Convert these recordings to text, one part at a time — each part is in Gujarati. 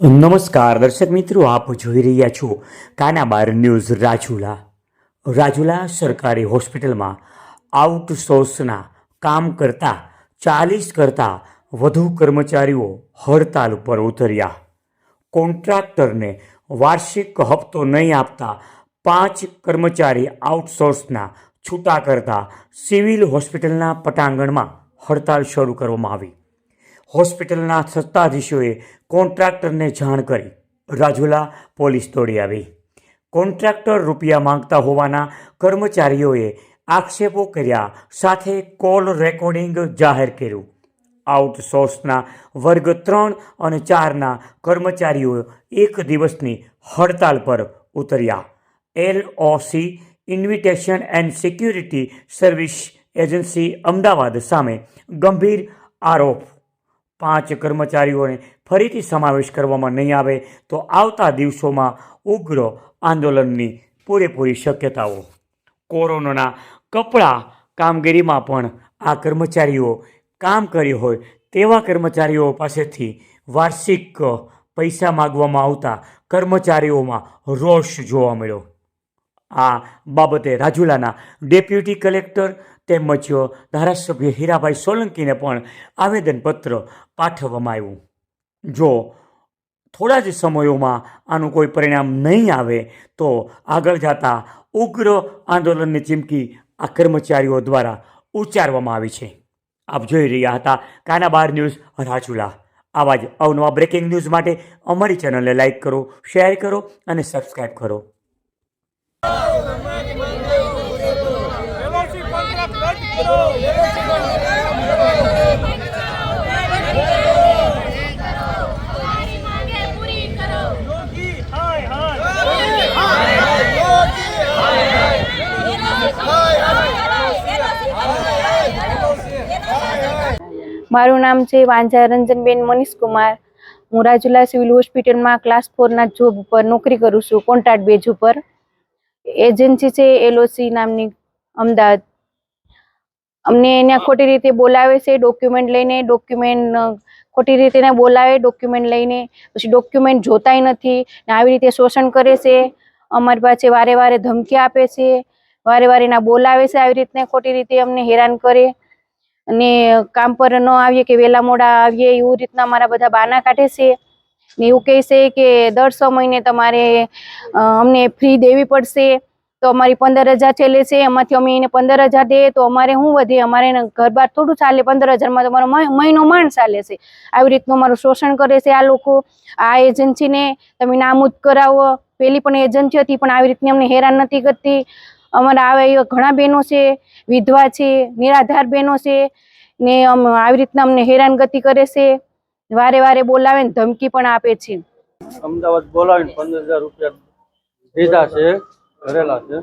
નમસ્કાર, દર્શક મિત્રો, આપ જોઈ રહ્યા છો કાનાબાર ન્યૂઝ રાજુલા. રાજુલા સરકારી હોસ્પિટલમાં આઉટસોર્સના કામ કરતા ચાલીસ કરતાં વધુ કર્મચારીઓ હડતાલ પર ઉતર્યા. કોન્ટ્રાક્ટરને વાર્ષિક હપ્તો નહીં આપતા પાંચ કર્મચારી આઉટસોર્સના છૂટા કરતા સિવિલ હોસ્પિટલના પટાંગણમાં હડતાલ શરૂ કરવામાં આવી. હોસ્પિટલના સત્તાધીશોએ કોન્ટ્રાક્ટરને જાણ કરી. રાજુલા પોલીસ દોડી આવી. કોન્ટ્રાક્ટર રૂપિયા માંગતા હોવાના કર્મચારીઓએ આક્ષેપો કર્યા સાથે કોલ રેકોર્ડિંગ જાહેર કર્યું. આઉટસોર્સના વર્ગ ત્રણ અને ચારના કર્મચારીઓ એક દિવસની હડતાલ પર ઉતર્યા. LOC invitation and security service agency Ahmedabad સામે ગંભીર આરોપ પાંચ કર્મચારીઓને ફરીથી સમાવેશ કરવામાં નહીં આવે તો આવતા દિવસોમાં ઉગ્ર આંદોલનની પૂરેપૂરી શક્યતાઓ. કોરોનાના કપડા કામગીરીમાં પણ આ કર્મચારીઓ કામ કર્યું હોય તેવા કર્મચારીઓ પાસેથી વાર્ષિક પૈસા માગવામાં આવતા કર્મચારીઓમાં રોષ જોવા મળ્યો. આ બાબતે રાજુલાના ડેપ્યુટી કલેક્ટર તેમજ ધારાસભ્ય હીરાભાઈ સોલંકીને પણ આવેદનપત્ર પાઠવવામાં આવ્યું. જો થોડા જ સમયોમાં આનું કોઈ પરિણામ નહીં આવે, તો આગળ જતા ઉગ્ર આંદોલનની ચીમકી આ કર્મચારીઓ દ્વારા ઉચ્ચારવામાં આવી છે. આપ જોઈ રહ્યા હતા કાનાબાર ન્યૂઝ રાજુલા. આવા જ અવનવા બ્રેકિંગ ન્યૂઝ માટે અમારી ચેનલને લાઇક કરો, શેર કરો અને સબસ્ક્રાઈબ કરો. મારું નામ છે વાંઝા રંજનબેન મનીષ કુમાર હું રાજુલા સિવિલ હોસ્પિટલમાં ક્લાસ ફોરના જોબ ઉપર નોકરી કરું છું, કોન્ટ્રાક્ટ બેઝ ઉપર. એજન્સી છે, એલઓસી નામની અમદાવાદ. અમને એના ખોટી રીતે બોલાવે છે ડોક્યુમેન્ટ લઈને ડોક્યુમેન્ટ ખોટી રીતે બોલાવે ડોક્યુમેન્ટ લઈને. પછી ડોક્યુમેન્ટ જોતાય નથી ને આવી રીતે શોષણ કરે છે. અમારી પાસે વારે વારે ધમકી આપે છે. વારે વારે એના બોલાવે છે આવી રીતના ખોટી રીતે અમને હેરાન કરે. અને કામ પર ન આવીએ કે વહેલા મોડા આવીએ એવું રીતના અમારા બધા બાના કાઢે છે. ને એવું કહે છે કે દર છ મહિને તમારે અમને ફ્રી દેવી પડશે. તો અમારી પંદર હજાર છેલ્લે છે, એમાંથી અમે એને પંદર હજાર દઈએ, તો અમારે શું વધે? અમારે ઘર બાર થોડું ચાલે, પંદર હજારમાં તો અમારો મહિનો માંડ ચાલે છે. આવી રીતનું અમારું શોષણ કરે છે આ લોકો. આ એજન્સીને તમે નામૂદ કરાવો. પેલી પણ એજન્સી હતી, પણ આવી રીતની અમને હેરાન નથી કરતી. અમારા આવા ઘણા બહેનો છે, વિધવા છે, નિરાધાર બહેનો છે, ને આવી રીતના અમને હેરાનગતિ કરે છે. વારે વારે બોલાવે ને ધમકી પણ આપે છે. અમદાવાદ બોલાવીને પંદર હજાર રૂપિયા દીધા છે. ભરેલા છે.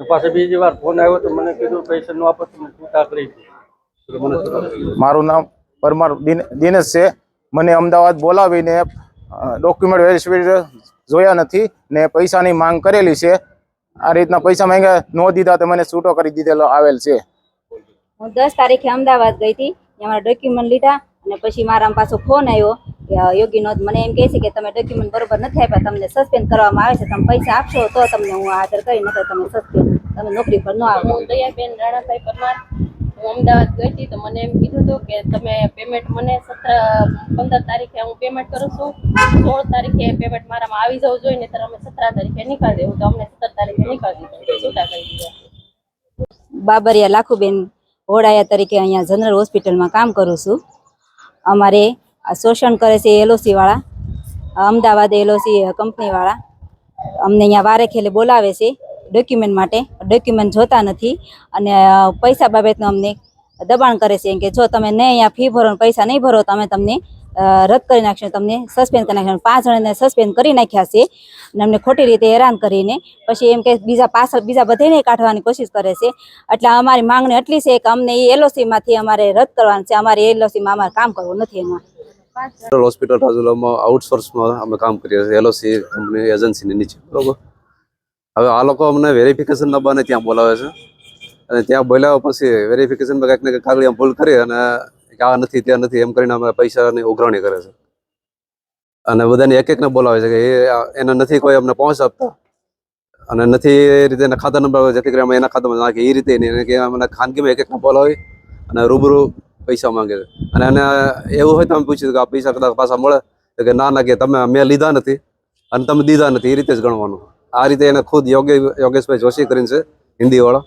ને બીજી વાર ફોન આવ્યો તો મને કીધું પૈસા નો આપો તમે છૂટા કરી મારું નામ પરમાર દિનેશ છે. મને અમદાવાદ બોલાવીને ડોક્યુમેન્ટ વેરિફિકેશન જોયા નથી ને પૈસાની માંગ કરેલી છે. આ રીતના પૈસા માંગ્યા ન દીધા તો મને છૂટો કરી દીધેલો આવેલ છે. હું દસ તારીખે અમદાવાદ ગઈ હતી. મારા ડોક્યુમેન્ટ લીધા અને પછી મારા પાછો ફોન આવ્યો. કે યોગી નોંધ મને એમ કહે છે કે તમે ડોક્યુમેન્ટ બરોબર નથી આપ્યા તમને સસ્પેન્ડ કરવામાં આવે છે તમે પૈસા આપશો તો તમને હું હાજર કરી નકર તમે સસ્પેન્ડ તમે નોકરી પર ન આવો હું દયાબેન રાણાભાઈ પરમાર હું અમદાવાદ ગઈ હતી તો મને એમ કીધું હતું કે તમે પેમેન્ટ મને સત્તર પંદર તારીખે હું પેમેન્ટ કરું છું સોળ તારીખે પેમેન્ટ મારામાં આવી જવું જોઈએ ને અમે સત્તર તારીખે નીકળી દેવું તો અમને સત્તર તારીખે નીકળી દીધું. છૂટા કરી દીધા. બાબરિયા લાખુબેન હોડાયા તરીકે અહીંયા જનરલ હોસ્પિટલમાં કામ કરું છું. અમારે શોષણ કરે છે એલઓસી વાળા અમદાવાદ એલઓસી કંપનીવાળા અમને અહીંયા વારે ખેલે બોલાવે છે ડોક્યુમેન્ટ માટે ડોક્યુમેન્ટ જોતા નથી અને પૈસા બાબતનું અમને દબાણ કરે છે કે જો તમે નહીં અહીંયા ફી ભરો પૈસા નહીં ભરો અમે તમને રદ કરી નાખશું, તમને સસ્પેન્ડ કરી નાખશું. પાંચ જણાને સસ્પેન્ડ કરી નાખ્યા છે અને અમને ખોટી રીતે હેરાન કરીને પછી એમ કે બીજા પાછળ, બીજા બધાને કાઢવાની કોશિશ કરે છે. એટલે અમારી માંગણી એટલી છે કે અમને એ એલઓસીમાંથી અમારે રદ કરવાનું છે. અમારે એલઓસીમાં અમારે કામ કરવું નથી એમાં. હોસ્પિટલ રાજુલામાં આઉટસોર્સમાં અમે કામ કરીએ છીએ. એલઓસી કંપની એજન્સીની નીચે. બરોબર? હવે આ લોકો અમને વેરિફિકેશન ના બને ત્યાં બોલાવે છે. અને ત્યાં બોલાવ્યા પછી વેરિફિકેશનમાં કંઈક ને કંઈક કાગળિયા ભૂલ કરી અને આ નથી, ત્યાં નથી, એમ કરીને અમે પૈસાની ઉઘરાણી કરે છે. અને બધાને એક એકને બોલાવે છે કે એ એને નથી કોઈ અમને પહોંચ આપતા. અને નથી એ રીતે એના ખાતા નંબર જેથી કરી અમે એના ખાતામાં નાખીએ એ રીતે નહીં કે અમને ખાનગીમાં એક એકને બોલાવી અને રૂબરૂ પૈસા માંગે છે. અને એને એવું હોય તો અમે પૂછ્યું કે આ પૈસા કદાચ પાછા મળે. તો કે ના ના, કે તમે, મેં લીધા નથી અને તમે દીધા નથી, એ રીતે જ ગણવાનું. આ રીતે એને ખુદ યોગી, યોગેશભાઈ જોશી કરીને છે, હિન્દીવાળો.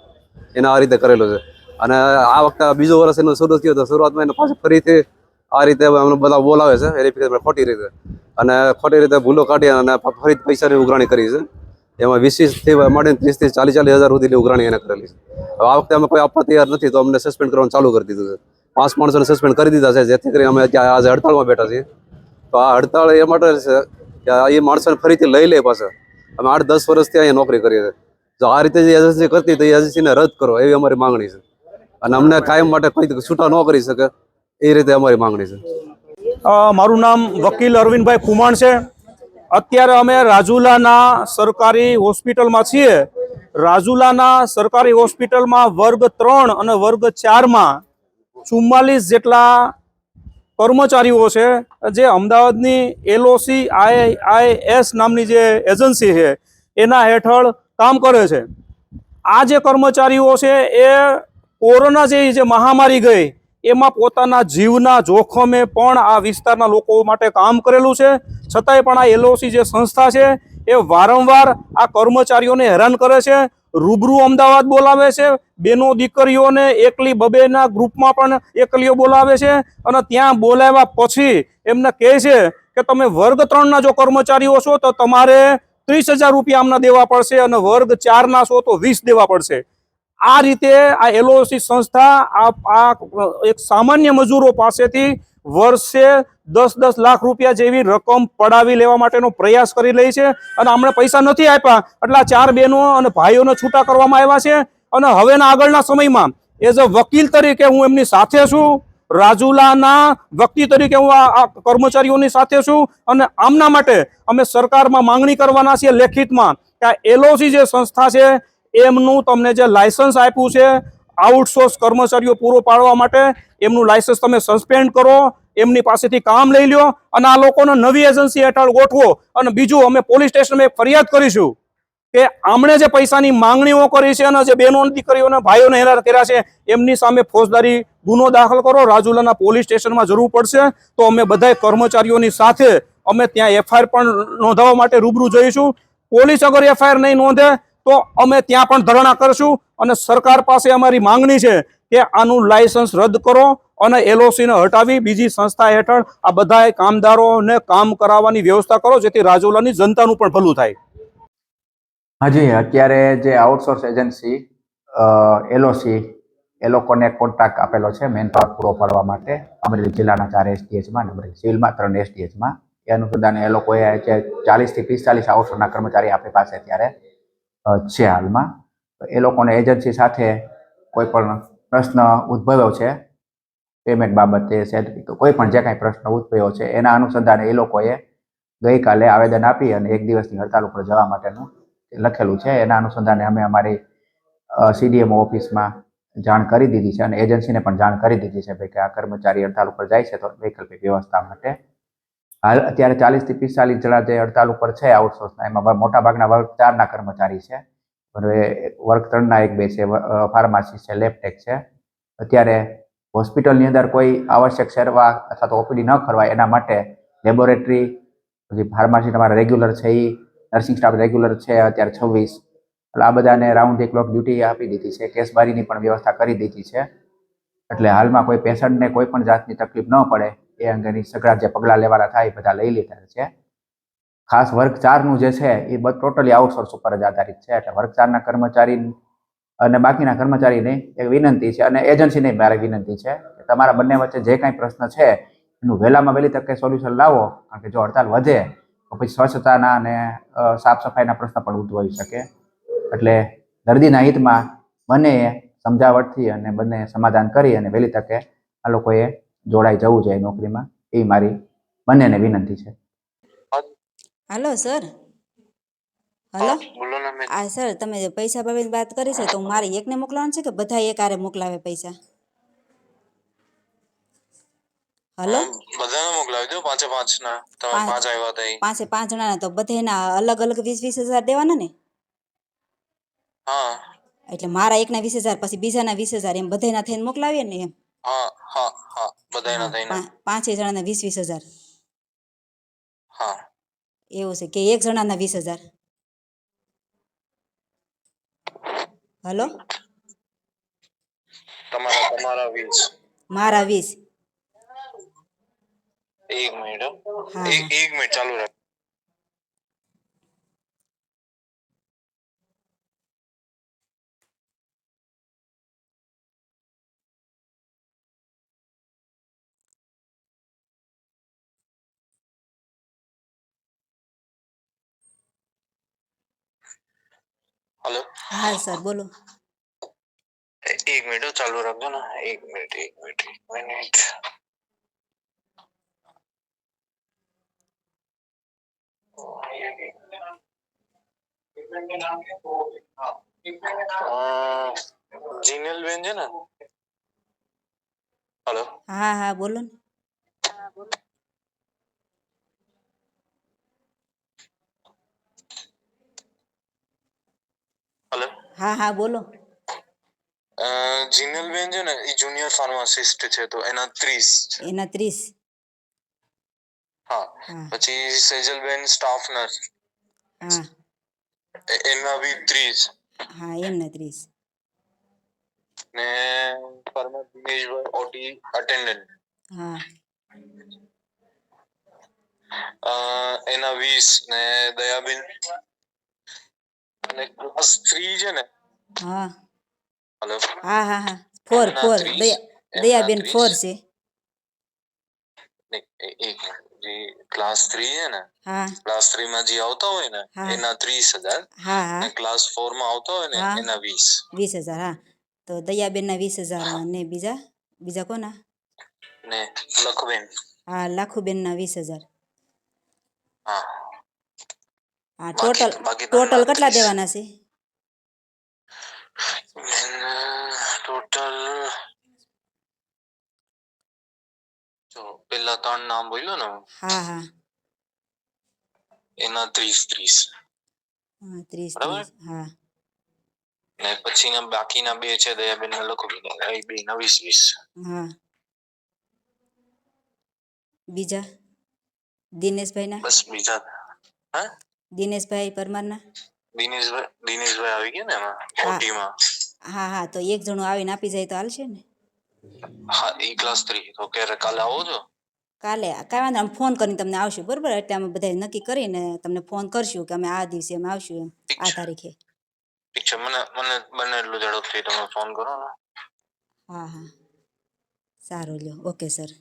એને આ રીતે કરેલો છે. અને આ વખતે બીજો વર્ષ એનું શરૂ થયું તો શરૂઆતમાં એને પાછું ફરીથી આ રીતે અમને બધા બોલાવે છે વેરિફિકેશન ખોટી રીતે. અને ખોટી રીતે ભૂલો કાઢી અને ફરી પૈસાની ઉઘરાણી કરી છે. એમાં વીસ વીસથી માંડીને ત્રીસથી ચાલીસ ચાલીસ હજાર સુધીની ઉઘરાણી એને કરેલી છે. હવે આ વખતે અમે કોઈ આપવા તૈયાર નથી, તો અમને સસ્પેન્ડ કરવાનું ચાલુ કરી દીધું છે. પાંચ માણસોને સસ્પેન્ડ કરી દીધા છે, જેથી કરી અમે આજે હડતાળમાં બેઠા છીએ. તો આ હડતાળ એ માટે છે કે એ માણસોને ફરીથી લઈ લે પાછા. અમે આઠ દસ વર્ષથી અહીંયા નોકરી કરીએ છીએ. જો આ રીતે જે એજન્સી કરતી તો એ એજન્સીને રદ કરો, એવી અમારી માંગણી છે. અને અમને કાયમ માટે કંઈ છૂટા ન કરી શકે, એ રીતે અમારી માંગણી છે. મારું નામ વકીલ અરવિંદભાઈ ખુમાણ છે. અત્યારે અમે રાજુલાના સરકારી હોસ્પિટલમાં છીએ. રાજુલાના સરકારી હોસ્પિટલમાં વર્ગ ત્રણ અને વર્ગ ચારમાં ચુમ્માલીસ જેટલા કર્મચારીઓ છે, જે અમદાવાદની એલઓસી આઈ આઈ એસ નામની જે એજન્સી છે, એના હેઠળ કામ કરે છે. આ જે કર્મચારીઓ છે, એ કોરોના જેવી જે મહામારી ગઈ, એમાં પોતાના જીવના જોખમે પણ આ વિસ્તારના લોકો માટે કામ કરેલું છે. છતાંય પણ આ એલઓસી જે સંસ્થા છે એ વારંવાર આ કર્મચારીઓને હેરાન કરે છે, રૂબરૂ અમદાવાદ બોલાવે છે, બેનો દીકરીઓને એકલી બબેના ગ્રુપમાં પણ એકલીઓ બોલાવે છે અને ત્યાં બોલાવ્યા પછી એમને કહે છે કે તમે વર્ગ ત્રણના જો કર્મચારીઓ છો તો તમારે ત્રીસ હજાર રૂપિયા આમના દેવા પડશે અને વર્ગ ચારના છો તો વીસ દેવા પડશે. આ રીતે આ એલઓસી સંસ્થા આ એક સામાન્ય મજૂરો પાસેથી વર્ષે દસ દસ લાખ રૂપિયા જેવી રકમ પડાવી લેવા માટેનો પ્રયાસ કરી રહી છે અને હમણાં પૈસા નથી આપ્યા. એટલે આ ચાર બહેનો અને ભાઈઓને છૂટા કરવામાં આવ્યા છે. અને હવેના આગળના સમયમાં એઝ અ વકીલ તરીકે હું એમની સાથે છું. રાજુલાના વ્યક્તિ તરીકે હું આ આ કર્મચારીઓની સાથે છું. અને આમના માટે અમે સરકારમાં માંગણી કરવાના છીએ લેખિતમાં કે આ એલઓસી જે સંસ્થા છે, એમનું તમને જે લાયસન્સ આપ્યું છે આઉટસોર્સ કર્મચારીઓ પૂરો પાડવા માટે એમનું લાયસન્સ તમે સસ્પેન્ડ કરો, એમની પાસેથી કામ લઈ લ્યો અને આ લોકોને નવી એજન્સી હેઠળ ગોઠવો. અને બીજું, અમે પોલીસ સ્ટેશનમાં એક ફરિયાદ કરીશું કે આમણે જે પૈસાની માંગણીઓ કરી છે અને જે બહેનો દીકરીઓને, ભાઈઓને હેરાન કર્યા છે, એમની સામે ફોજદારી ગુનો દાખલ કરો, રાજુલાના પોલીસ સ્ટેશનમાં જરૂર પડશે. તો અમે બધા કર્મચારીઓની સાથે અમે ત્યાં એફઆઈઆર પણ નોંધાવવા માટે રૂબરૂ જઈશું. પોલીસ અગર એફઆઈઆર નહીં નોંધે તો અમે ત્યાં પણ ધરણા કરશું અને સરકાર પાસે અમારી માંગણી છે કે આનું લાયસન્સ રદ કરો અને એલઓસી ને હટાવી બીજી સંસ્થા હેઠળ આ બધા કામદારોને કામ કરાવવાની વ્યવસ્થા કરો જેથી રાજુલાની જનતાનું પણ ભલું થાય. હાજી અત્યારે જે આઉટસોર્સ એજન્સી એલઓસી એ લોકોને કોન્ટ્રાક્ટ આપેલો છે મેન પાવર પૂરો પાડવા માટે. અમરેલી જિલ્લાના ચાર એસટીએચમાં અમરેલી સિવિલમાં ત્રણ એસટીએચમાં એ અનુસંધાને એ લોકોએ ચાલીસથી પિસ્તાલીસ આઉટસોર્સના કર્મચારી આપણી પાસે અત્યારે. અ, છે હાલમાં. એ લોકોને એજન્સી સાથે કોઈ પણ પ્રશ્ન ઉદ્ભવ્યો છે પેમેન્ટ બાબતે કોઈ પણ જે કાંઈ પ્રશ્ન ઉદ્ભવ્યો છે, એના અનુસંધાને એ લોકોએ ગઈકાલે આવેદન આપી અને એક દિવસની હડતાલ ઉપર જવા માટેનું લખેલું છે, એના અનુસંધાને અમે અમારી સીડીએમઓ ઓફિસમાં જાણ કરી દીધી છે અને એજન્સીને પણ જાણ કરી દીધી છે ભાઈ કે આ કર્મચારી હડતાલ ઉપર જાય છે તો વૈકલ્પિક વ્યવસ્થા માટે હાલ અત્યારે ચાલીસથી પિસ્તાલીસ જણા જે હડતાલ ઉપર છે આઉટસોર્સના એમાં મોટાભાગના વર્ગ ચારના કર્મચારી છે. વર્ગ ત્રણના એક બે છે ફાર્માસી છે લેબટેક છે. અત્યારે હોસ્પિટલની અંદર કોઈ આવશ્યક સેવા અથવા તો ઓપીડી ન કરવાય એના માટે લેબોરેટરી, પછી ફાર્માસી તમારા રેગ્યુલર છે એ નર્સિંગ સ્ટાફ રેગ્યુલર છે, અત્યારે છવ્વીસ. એટલે આ બધાને રાઉન્ડ ધી ક્લોક ડ્યુટી આપી દીધી છે, કેસબારીની પણ વ્યવસ્થા કરી દીધી છે. એટલે હાલમાં કોઈ પેશન્ટને કોઈ પણ જાતની તકલીફ ન પડે. એ અંગેની સઘળા જે પગલાં લેવાના થાય એ બધા લઈ લીધા છે. ખાસ વર્ગ ચારનું જે છે એ ટોટલી આઉટસોર્સ ઉપર જ આધારિત છે. એટલે વર્ગ ચારના કર્મચારી અને બાકીના કર્મચારીને એક વિનંતી છે અને એજન્સીને મારે વિનંતી છે કે તમારા બંને વચ્ચે જે કાંઈ પ્રશ્ન છે એનું વહેલામાં વહેલી તકે સોલ્યુશન લાવો. કારણ કે જો હડતાલ વધે તો પછી સ્વચ્છતાના અને સાફ સફાઈના પ્રશ્ન પણ ઉદ્ભવી શકે. એટલે દર્દીના હિતમાં બંને સમજાવટથી અને બંને સમાધાન કરી અને વહેલી તકે આ લોકોએ જોડાઈ જવું જોઈએ નોકરીમાં એ મારી બંનેને વિનંતી છે. Hello sir. હલો. આ સર તમે જે પૈસા બાબતે વાત કરી છે તો મારે એકને મોકલવાનું છે કે બધા એક આરે મોકલાવે પૈસા? હલો. બધાને મોકલાવી દો પાંચે પાંચ ના તમે પાંચ. પાંચ આવ્યા હતા પાંચે પાંચ જણાના તો બધેના અલગ અલગ વીસ વીસ હજાર દેવાના ને? હા. એટલે મારા એકના વીસ હજાર પછી બીજાના વીસ હજાર એમ બધેના થઈને મોકલાવીએ ને એમ? હા હા હા. બધાના જણા થઈને. જણાના વીસ વીસ હજાર. હા. એવું છે કે એક જણાના વીસ હજાર. હલો? તમારા તમારા વીસ. મારા વીસ. એક મિનિટ. એક મિનિટ ચાલુ રાખ. હલો હા સર બોલો. એક મિનિટ ચાલુ રાખજો ને. એક મિનિટ એક મિનિટ એક મિનિટ જીનલ બેન છે ને? હેલો હા હા બોલો ને હલો હા હા બોલો. જીનલબેન છે ને એ જુનિયર ફાર્માસિસ્ટ છે તો એના ત્રીસ એના ત્રીસ. હા પછી સેજલબેન સ્ટાફ નર્સ હા. એના બી ત્રીસ. હા એમના ત્રીસ. ને પરમત દિનેશભાઈ ઓટી અટેન્ડન્ટ હા. અ, એના વીસ ને દયાબેન. અને ક્લાસ 3 છે ને. હા. હેલો હા હા હા. ફોર એના ફોર 30, દયા દયાબેન 4 છે. એક જે ક્લાસ થ્રી છે ને હા. ક્લાસ થ્રી માં જે આવતા હોય ને એના ત્રીસ હજાર હા હા. ક્લાસ ફોરમાં આવતા હોય ને એના વીસ. વીસ હજાર હા. તો દયાબેનના વીસ હજાર અને બીજા? બીજા કોના? ને લખબેન. હા લાખુબેનના વીસ હજાર. હા. હા ટોટલ ટોટલ કેટલા દેવાના છે? ટોટલ જો પેલા ત્રણ નામ બોલ્યો ને હા. હા એના ત્રીસ ત્રીસ. હા ત્રીસ ત્રીસ હા. ને પછીના બાકીના બે છે દયાબેન ને લખુબેન એ બે ના વીસ વીસ. હા. બીજા? દિનેશભાઈના? બસ બીજા. હા? દિનેશભાઈ પરમારના? દિનેશભાઈ દિનેશભાઈ આવી ગયા ને એમાં હા. હા હા તો એક જણું આવીને આપી જાય તો હાલશે ને? હા ઈ ક્લાસ થ્રી તો ક્યારે કાલે આવો છો? કાલે કાંઈ વાંધો અમે ફોન કરીને તમને આવશું બરાબર? એટલે અમે બધા નક્કી કરીને તમને ફોન કરશું કે અમે આ દિવસે અમે આવશું એમ આ તારીખે. ઠીક છે મને મને બને એટલું ઝડપથી તમે ફોન કરો ને. હા હા. સારું લ્યો. Okay sir